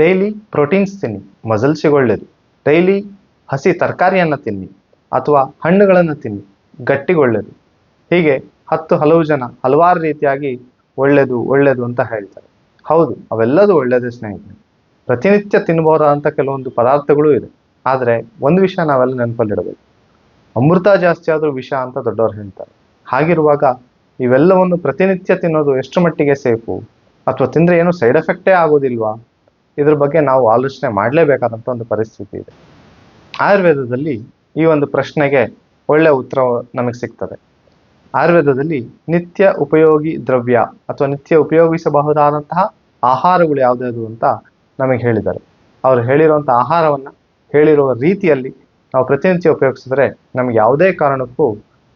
Daily proteins ತಿನ್ನಿ ಮಸಲ್ಸಿಗೆ ಒಳ್ಳೆಯದು daily ಹಸಿ ತರಕಾರಿಯನ್ನು ತಿನ್ನಿ ಅಥವಾ ಹಣ್ಣುಗಳನ್ನು ತಿನ್ನಿ ಗಟ್ಟಿಗೊಳ್ಳೆದು ಹೀಗೆ ಹತ್ತು ಹಲವು ಜನ ಹಲವಾರು ರೀತಿಯಾಗಿ ಒಳ್ಳೆಯದು ಒಳ್ಳೆಯದು ಅಂತ ಹೇಳ್ತಾರೆ. ಹೌದು, ಅವೆಲ್ಲದೂ ಒಳ್ಳೆಯದೇ ಸ್ನೇಹಿತರೆ. ಪ್ರತಿನಿತ್ಯ ತಿನ್ನಬಹುದಾದಂಥ ಕೆಲವೊಂದು ಪದಾರ್ಥಗಳು ಇದೆ. ಆದರೆ ಒಂದು ವಿಷಯ ನಾವೆಲ್ಲ ನೆನಪಲ್ಲಿಡಬೇಕು. ಅಮೃತ ಜಾಸ್ತಿ ಆದರೂ ವಿಷ ಅಂತ ದೊಡ್ಡವರು ಹೇಳ್ತಾರೆ. ಹಾಗಿರುವಾಗ ಇವೆಲ್ಲವನ್ನು ಪ್ರತಿನಿತ್ಯ ತಿನ್ನೋದು ಎಷ್ಟು ಮಟ್ಟಿಗೆ ಸೇಫು? ಅಥವಾ ತಿಂದರೆ ಏನು ಸೈಡ್ ಎಫೆಕ್ಟೇ ಆಗೋದಿಲ್ವಾ? ಇದ್ರ ಬಗ್ಗೆ ನಾವು ಆಲೋಚನೆ ಮಾಡಲೇಬೇಕಾದಂಥ ಒಂದು ಪರಿಸ್ಥಿತಿ ಇದೆ. ಆಯುರ್ವೇದದಲ್ಲಿ ಈ ಒಂದು ಪ್ರಶ್ನೆಗೆ ಒಳ್ಳೆಯ ಉತ್ತರ ನಮಗೆ ಸಿಗ್ತದೆ. ಆಯುರ್ವೇದದಲ್ಲಿ ನಿತ್ಯ ಉಪಯೋಗಿ ದ್ರವ್ಯ ಅಥವಾ ನಿತ್ಯ ಉಪಯೋಗಿಸಬಹುದಾದಂತಹ ಆಹಾರಗಳು ಯಾವುದ್ಯಾವುದು ಅಂತ ನಮಗೆ ಹೇಳಿದ್ದಾರೆ. ಅವರು ಹೇಳಿರುವಂಥ ಆಹಾರವನ್ನು ಹೇಳಿರುವ ರೀತಿಯಲ್ಲಿ ನಾವು ಪ್ರತಿನಿತ್ಯ ಉಪಯೋಗಿಸಿದ್ರೆ ನಮಗೆ ಯಾವುದೇ ಕಾರಣಕ್ಕೂ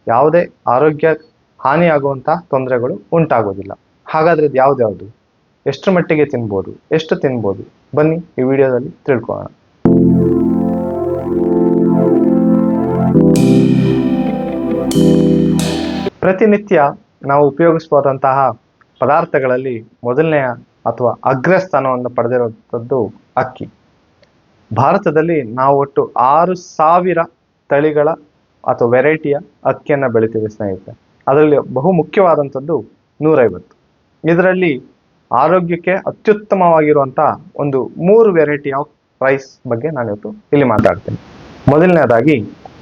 ಯಾವುದೇ ಆರೋಗ್ಯ ಹಾನಿಯಾಗುವಂತಹ ತೊಂದರೆಗಳು ಉಂಟಾಗೋದಿಲ್ಲ. ಹಾಗಾದ್ರೆ ಇದು ಯಾವ್ದ್ಯಾವುದು ಎಷ್ಟು ಮಟ್ಟಿಗೆ ತಿನ್ಬೋದು, ಎಷ್ಟು ತಿನ್ಬೋದು? ಬನ್ನಿ ಈ ವಿಡಿಯೋದಲ್ಲಿ ತಿಳ್ಕೊಳ್ಳೋಣ. ಪ್ರತಿನಿತ್ಯ ನಾವು ಉಪಯೋಗಿಸಬಹುದಂತಹ ಪದಾರ್ಥಗಳಲ್ಲಿ ಮೊದಲನೆಯ ಅಥವಾ ಅಗ್ರಸ್ಥಾನವನ್ನು ಪಡೆದಿರುವಂಥದ್ದು ಅಕ್ಕಿ. ಭಾರತದಲ್ಲಿ ನಾವು ಒಟ್ಟು ಆರು ಸಾವಿರ ತಳಿಗಳ ಅಥವಾ ವೆರೈಟಿಯ ಅಕ್ಕಿಯನ್ನು ಬೆಳಿತೀವಿ ಸ್ನೇಹಿತರೆ. ಅದರಲ್ಲಿ ಬಹು ಮುಖ್ಯವಾದಂಥದ್ದು ನೂರೈವತ್ತು. ಇದರಲ್ಲಿ ಆರೋಗ್ಯಕ್ಕೆ ಅತ್ಯುತ್ತಮವಾಗಿರುವಂಥ ಒಂದು ಮೂರು ವೆರೈಟಿ ಆಫ್ ರೈಸ್ ಬಗ್ಗೆ ನಾನು ಇವತ್ತು ಇಲ್ಲಿ ಮಾತಾಡ್ತೇನೆ. ಮೊದಲನೇದಾಗಿ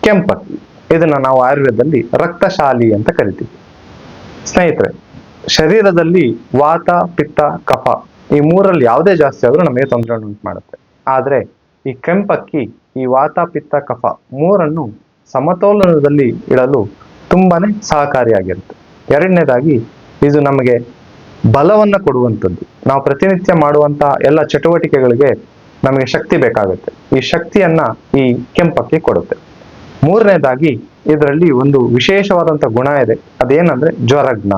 ಕೆಂಪಕ್ಕಿ ಇದನ್ನ ನಾವು ಆಯುರ್ವೇದದಲ್ಲಿ ರಕ್ತಶಾಲಿ ಅಂತ ಕರಿತೀವಿ. ಸ್ನೇಹಿತರೆ, ಶರೀರದಲ್ಲಿ ವಾತ, ಪಿತ್ತ, ಕಫ ಈ ಮೂರಲ್ಲಿ ಯಾವುದೇ ಜಾಸ್ತಿ ಆದರೂ ನಮಗೆ ತೊಂದರೆ ಉಂಟು ಮಾಡುತ್ತೆ ಆದರೆ ಈ ಕೆಂಪಕ್ಕಿ ಈ ವಾತ, ಪಿತ್ತ, ಕಫ ಮೂರನ್ನು ಸಮತೋಲನದಲ್ಲಿ ಇಡಲು ತುಂಬಾನೇ ಸಹಕಾರಿಯಾಗಿರುತ್ತೆ. ಎರಡನೇದಾಗಿ ಇದು ನಮಗೆ ಬಲವನ್ನ ಕೊಡುವಂಥದ್ದು. ನಾವು ಪ್ರತಿನಿತ್ಯ ಮಾಡುವಂತಹ ಎಲ್ಲ ಚಟುವಟಿಕೆಗಳಿಗೆ ನಮಗೆ ಶಕ್ತಿ ಬೇಕಾಗುತ್ತೆ. ಈ ಶಕ್ತಿಯನ್ನ ಈ ಕೆಂಪಕ್ಕಿ ಕೊಡುತ್ತೆ. ಮೂರನೇದಾಗಿ ಇದರಲ್ಲಿ ಒಂದು ವಿಶೇಷವಾದಂಥ ಗುಣ ಇದೆ. ಅದೇನಂದ್ರೆ ಜ್ವರಜ್ಞ.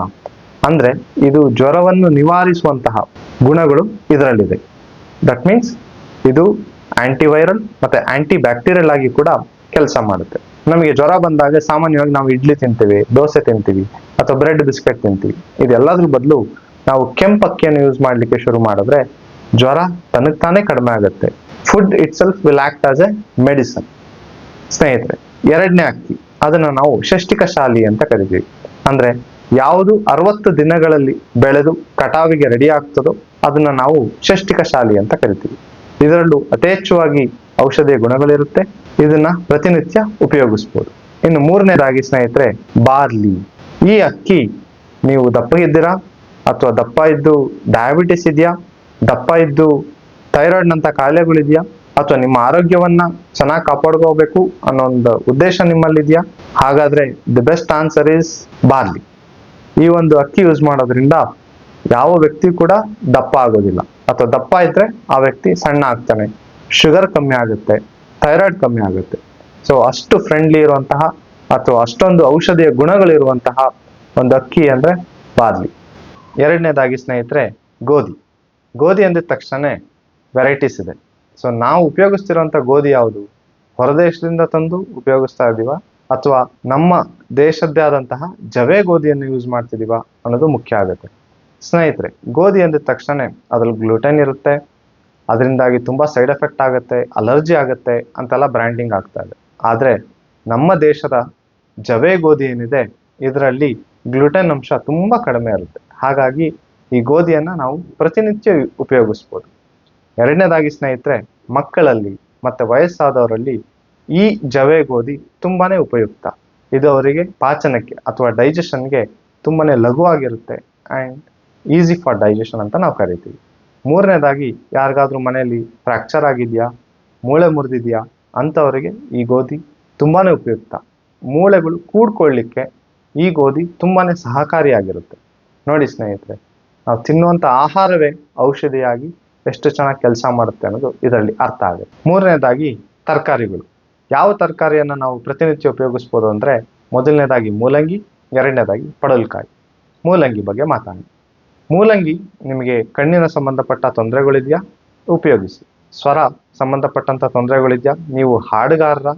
ಅಂದ್ರೆ ಇದು ಜ್ವರವನ್ನು ನಿವಾರಿಸುವಂತಹ ಗುಣಗಳು ಇದರಲ್ಲಿದೆ. ದಟ್ ಮೀನ್ಸ್ ಇದು ಆಂಟಿವೈರಲ್ ಮತ್ತೆ ಆಂಟಿ ಬ್ಯಾಕ್ಟೀರಿಯಲ್ ಆಗಿ ಕೂಡ ಕೆಲಸ ಮಾಡುತ್ತೆ. ನಮಗೆ ಜ್ವರ ಬಂದಾಗ ಸಾಮಾನ್ಯವಾಗಿ ನಾವು ಇಡ್ಲಿ ತಿಂತೀವಿ, ದೋಸೆ ತಿಂತೀವಿ, ಅಥವಾ ಬ್ರೆಡ್ ಬಿಸ್ಕೆಟ್ ತಿಂತೀವಿ. ಇದೆಲ್ಲದ್ರ ಬದಲು ನಾವು ಕೆಂಪಕ್ಕಿಯನ್ನು ಯೂಸ್ ಮಾಡ್ಲಿಕ್ಕೆ ಶುರು ಮಾಡಿದ್ರೆ ಜ್ವರ ತನಗ್ ತಾನೇ ಕಡಿಮೆ ಆಗುತ್ತೆ. Food itself will act as a medicine ಸ್ನೇಹಿತರೆ, ಎರಡನೇ ಅಕ್ಕಿ, ಅದನ್ನ ನಾವು ಷಷ್ಟಿಕ ಶಾಲಿ ಅಂತ ಕರಿತೀವಿ. ಅಂದ್ರೆ ಯಾವುದು ಅರವತ್ತು ದಿನಗಳಲ್ಲಿ ಬೆಳೆದು ಕಟಾವಿಗೆ ರೆಡಿ ಆಗ್ತದೋ ಅದನ್ನ ನಾವು ಷಷ್ಟಿಕ ಶಾಲಿ ಅಂತ ಕರಿತೀವಿ. ಇದರಲ್ಲೂ ಯಥೇಚ್ಛವಾಗಿ ಔಷಧಿಯ ಗುಣಗಳಿರುತ್ತೆ. ಇದನ್ನ ಪ್ರತಿನಿತ್ಯ ಉಪಯೋಗಿಸ್ಬೋದು. ಇನ್ನು ಮೂರನೇದಾಗಿ ಸ್ನೇಹಿತರೆ, ಬಾರ್ಲಿ. ಈ ಅಕ್ಕಿ ನೀವು ದಪ್ಪಗಿದ್ದೀರಾ ಅಥವಾ ದಪ್ಪ ಇದ್ದು ಡಯಾಬಿಟಿಸ್ ಇದೆಯಾ? ದಪ್ಪ ಇದ್ದು ಥೈರಾಯ್ಡ್ ನಂತ ಕಾಯಿಲೆಗಳಿದೆಯಾ? ಅಥವಾ ನಿಮ್ಮ ಆರೋಗ್ಯವನ್ನ ಚೆನ್ನಾಗಿ ಕಾಪಾಡ್ಕೋಬೇಕು ಅನ್ನೋ ಒಂದು ಉದ್ದೇಶ ನಿಮ್ಮಲ್ಲಿದೆಯಾ? ಹಾಗಾದ್ರೆ the best answer is barley ಈ ಒಂದು ಅಕ್ಕಿ ಯೂಸ್ ಮಾಡೋದ್ರಿಂದ ಯಾವ ವ್ಯಕ್ತಿ ಕೂಡ ದಪ್ಪ ಆಗೋದಿಲ್ಲ. ಅಥವಾ ದಪ್ಪ ಇದ್ರೆ ಆ ವ್ಯಕ್ತಿ ಸಣ್ಣ ಆಗ್ತಾನೆ. ಶುಗರ್ ಕಮ್ಮಿ ಆಗುತ್ತೆ. ಥೈರಾಯ್ಡ್ ಕಮ್ಮಿ ಆಗುತ್ತೆ. ಸೊ ಅಷ್ಟು ಫ್ರೆಂಡ್ಲಿ ಇರುವಂತಹ ಅಥವಾ ಅಷ್ಟೊಂದು ಔಷಧಿಯ ಗುಣಗಳಿರುವಂತಹ ಒಂದು ಅಕ್ಕಿ ಅಂದ್ರೆ ಬಾರ್ಲಿ ಎರಡನೇದಾಗಿ ಸ್ನೇಹಿತರೆ, ಗೋಧಿ. ಗೋಧಿ ಅಂದಿದ ತಕ್ಷಣ ವೆರೈಟೀಸ್ ಇದೆ. ಸೊ ನಾವು ಉಪಯೋಗಿಸ್ತಿರುವಂಥ ಗೋಧಿ ಯಾವುದು? ಹೊರದೇಶದಿಂದ ತಂದು ಉಪಯೋಗಿಸ್ತಾ ಇದೀವ ಅಥವಾ ನಮ್ಮ ದೇಶದ್ದೇ ಆದಂತಹ ಜವೆ ಗೋಧಿಯನ್ನು ಯೂಸ್ ಮಾಡ್ತಿದೀವ ಅನ್ನೋದು ಮುಖ್ಯ ಆಗುತ್ತೆ. ಸ್ನೇಹಿತರೆ, ಗೋಧಿ ಅಂದಿದ ತಕ್ಷಣ ಅದ್ರಲ್ಲಿ ಗ್ಲೂಟೆನ್ ಇರುತ್ತೆ. ಅದರಿಂದಾಗಿ ತುಂಬಾ ಸೈಡ್ ಎಫೆಕ್ಟ್ ಆಗುತ್ತೆ ಅಲರ್ಜಿ ಆಗುತ್ತೆ ಅಂತೆಲ್ಲ ಬ್ರ್ಯಾಂಡಿಂಗ್ ಆಗ್ತಾ ಇದೆ. ಆದರೆ ನಮ್ಮ ದೇಶದ ಜವೆ ಗೋಧಿ ಏನಿದೆ, ಇದರಲ್ಲಿ ಗ್ಲೂಟೆನ್ ಅಂಶ ತುಂಬಾ ಕಡಿಮೆ ಇರುತ್ತೆ. ಹಾಗಾಗಿ ಈ ಗೋಧಿಯನ್ನ ನಾವು ಪ್ರತಿನಿತ್ಯ ಉಪಯೋಗಿಸ್ಬೋದು. ಎರಡನೇದಾಗಿ ಸ್ನೇಹಿತರೆ, ಮಕ್ಕಳಲ್ಲಿ ಮತ್ತೆ ವಯಸ್ಸಾದವರಲ್ಲಿ ಈ ಜವೆ ಗೋಧಿ ತುಂಬಾನೇ ಉಪಯುಕ್ತ. ಇದು ಅವರಿಗೆ ಪಾಚನಕ್ಕೆ ಅಥವಾ ಡೈಜೆಷನ್ಗೆ ತುಂಬಾನೇ ಲಘುವಾಗಿರುತ್ತೆ ಆ್ಯಂಡ್ ಈಸಿ ಫಾರ್ ಡೈಜೆಷನ್ ಅಂತ ನಾವು ಕರಿತೀವಿ. ಮೂರನೇದಾಗಿ ಯಾರಿಗಾದ್ರೂ ಮನೆಯಲ್ಲಿ ಫ್ರ್ಯಾಕ್ಚರ್ ಆಗಿದೆಯಾ, ಮೂಳೆ ಮುರಿದಿದೆಯಾ ಅಂಥವರಿಗೆ ಈ ಗೋಧಿ ತುಂಬಾನೇ ಉಪಯುಕ್ತ. ಮೂಳೆಗಳು ಕೂಡ್ಕೊಳ್ಳಿಕ್ಕೆ ಈ ಗೋಧಿ ತುಂಬಾನೇ ಸಹಕಾರಿಯಾಗಿರುತ್ತೆ. ನೋಡಿ ಸ್ನೇಹಿತರೆ, ನಾವು ತಿನ್ನುವಂಥ ಆಹಾರವೇ ಔಷಧಿಯಾಗಿ ಎಷ್ಟು ಚೆನ್ನಾಗಿ ಕೆಲಸ ಮಾಡುತ್ತೆ ಅನ್ನೋದು ಇದರಲ್ಲಿ ಅರ್ಥ ಆಗುತ್ತೆ. ಮೂರನೇದಾಗಿ ತರಕಾರಿಗಳು. ಯಾವ ತರಕಾರಿಯನ್ನು ನಾವು ಪ್ರತಿನಿತ್ಯ ಉಪಯೋಗಿಸ್ಬೋದು ಅಂದರೆ ಮೊದಲನೇದಾಗಿ ಮೂಲಂಗಿ, ಎರಡನೇದಾಗಿ ಪಡಲ್ಕಾಯಿ ಮೂಲಂಗಿ ಬಗ್ಗೆ ಮಾತಾಡಿ ಮೂಲಂಗಿ ನಿಮಗೆ ಕಣ್ಣಿನ ಸಂಬಂಧಪಟ್ಟ ತೊಂದರೆಗಳಿದೆಯಾ? ಉಪಯೋಗಿಸಿ. ಸ್ವರ ಸಂಬಂಧಪಟ್ಟಂಥ ತೊಂದರೆಗಳಿದೆಯಾ? ನೀವು ಹಾಡುಗಾರರ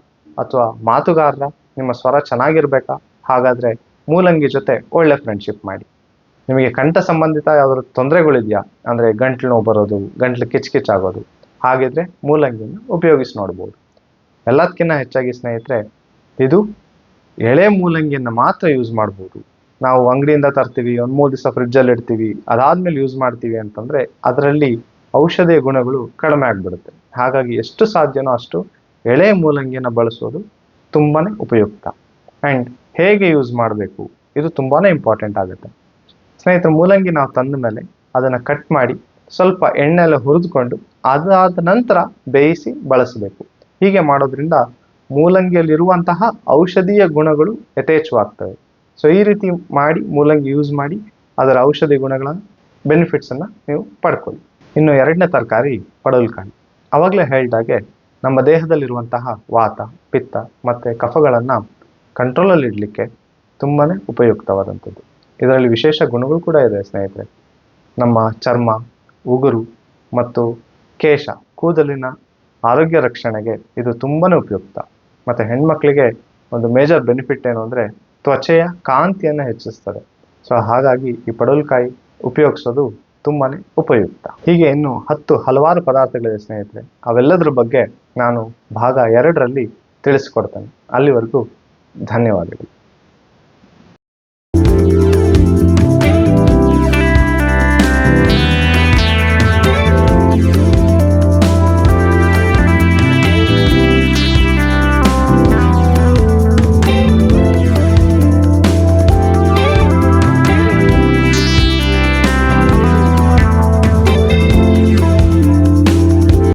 ಅಥವಾ ಮಾತುಗಾರರ ನಿಮ್ಮ ಸ್ವರ ಚೆನ್ನಾಗಿರ್ಬೇಕಾ? ಹಾಗಾದ್ರೆ ಮೂಲಂಗಿ ಜೊತೆ ಒಳ್ಳೆ ಫ್ರೆಂಡ್ಶಿಪ್ ಮಾಡಿ. ನಿಮಗೆ ಕಂಠ ಸಂಬಂಧಿತ ಯಾವ್ದಾದ್ರು ತೊಂದರೆಗಳಿದೆಯಾ? ಅಂದ್ರೆ ಗಂಟ್ಲು ನೋವು ಬರೋದು, ಗಂಟ್ಲು ಕಿಚ್ ಕಿಚ್ ಆಗೋದು, ಹಾಗಿದ್ರೆ ಮೂಲಂಗಿಯನ್ನು ಉಪಯೋಗಿಸಿ ನೋಡ್ಬೋದು. ಎಲ್ಲದಕ್ಕಿಂತ ಹೆಚ್ಚಾಗಿ ಸ್ನೇಹಿತರೆ, ಇದು ಎಳೆ ಮೂಲಂಗಿಯನ್ನು ಮಾತ್ರ ಯೂಸ್ ಮಾಡ್ಬೋದು. ನಾವು ಅಂಗಡಿಯಿಂದ ತರ್ತೀವಿ ಒಂದು ಮೂರು ದಿವಸ ಫ್ರಿಡ್ಜಲ್ಲಿ ಇಡ್ತೀವಿ, ಅದಾದ್ಮೇಲೆ ಯೂಸ್ ಮಾಡ್ತೀವಿ ಅಂತಂದ್ರೆ ಅದರಲ್ಲಿ ಔಷಧಿಯ ಗುಣಗಳು ಕಡಿಮೆ ಆಗ್ಬಿಡುತ್ತೆ. ಹಾಗಾಗಿ ಎಷ್ಟು ಸಾಧ್ಯನೋ ಅಷ್ಟು ಎಳೆ ಮೂಲಂಗಿಯನ್ನು ಬಳಸೋದು ತುಂಬಾನೇ ಉಪಯುಕ್ತ. ಅಂಡ್ ಹೇಗೆ ಯೂಸ್ ಮಾಡಬೇಕು? ಇದು ತುಂಬಾನೇ ಇಂಪಾರ್ಟೆಂಟ್ ಆಗುತ್ತೆ. ಸ್ನೇಹಿತರೆ, ಮೂಲಂಗಿ ನಾವು ತಂದ ಮೇಲೆ ಅದನ್ನು ಕಟ್ ಮಾಡಿ ಸ್ವಲ್ಪ ಎಣ್ಣೆ ಎಲ್ಲ ಹುರಿದುಕೊಂಡು ಅದಾದ ನಂತರ ಬೇಯಿಸಿ ಬಳಸಬೇಕು. ಹೀಗೆ ಮಾಡೋದ್ರಿಂದ ಮೂಲಂಗಿಯಲ್ಲಿರುವಂತಹ ಔಷಧೀಯ ಗುಣಗಳು ಯಥೇಚ್ಛವಾಗ್ತವೆ. ಸೊ ಈ ರೀತಿ ಮಾಡಿ ಮೂಲಂಗಿ ಯೂಸ್ ಮಾಡಿ ಅದರ ಔಷಧಿ ಗುಣಗಳ ಬೆನಿಫಿಟ್ಸನ್ನು ನೀವು ಪಡ್ಕೊಳ್ಳಿ. ಇನ್ನು ಎರಡನೇ ತರಕಾರಿ ಪಡವಲಕಾಯಿ. ಅವಾಗಲೇ ಹೇಳಿದಾಗೆ ನಮ್ಮ ದೇಹದಲ್ಲಿರುವಂತಹ ವಾತ, ಪಿತ್ತ ಮತ್ತು ಕಫಗಳನ್ನು ಕಂಟ್ರೋಲಲ್ಲಿ ಇಡಲಿಕ್ಕೆ ತುಂಬಾ ಉಪಯುಕ್ತವಾದಂಥದ್ದು. ಇದರಲ್ಲಿ ವಿಶೇಷ ಗುಣಗಳು ಕೂಡ ಇದೆ, ಸ್ನೇಹಿತರೆ. ನಮ್ಮ ಚರ್ಮ, ಉಗುರು ಮತ್ತು ಕೇಶ ಕೂದಲಿನ ಆರೋಗ್ಯ ರಕ್ಷಣೆಗೆ ಇದು ತುಂಬಾ ಉಪಯುಕ್ತ. ಮತ್ತು ಹೆಣ್ಮಕ್ಳಿಗೆ ಒಂದು ಮೇಜರ್ ಬೆನಿಫಿಟ್ ಏನು ಅಂದರೆ ತ್ವಚೆಯ ಕಾಂತಿಯನ್ನು ಹೆಚ್ಚಿಸ್ತದೆ. ಸೊ ಹಾಗಾಗಿ ಈ ಪಡವಲಕಾಯಿ ಉಪಯೋಗಿಸೋದು ತುಂಬಾ ಉಪಯುಕ್ತ. ಹೀಗೆ ಇನ್ನು ಹತ್ತು ಹಲವಾರು ಪದಾರ್ಥಗಳಿದೆ ಸ್ನೇಹಿತರೆ. ಅವೆಲ್ಲದರ ಬಗ್ಗೆ ನಾನು ಭಾಗ ಎರಡರಲ್ಲಿ ತಿಳಿಸ್ಕೊಡ್ತೇನೆ. ಅಲ್ಲಿವರೆಗೂ ಧನ್ಯವಾದಗಳು.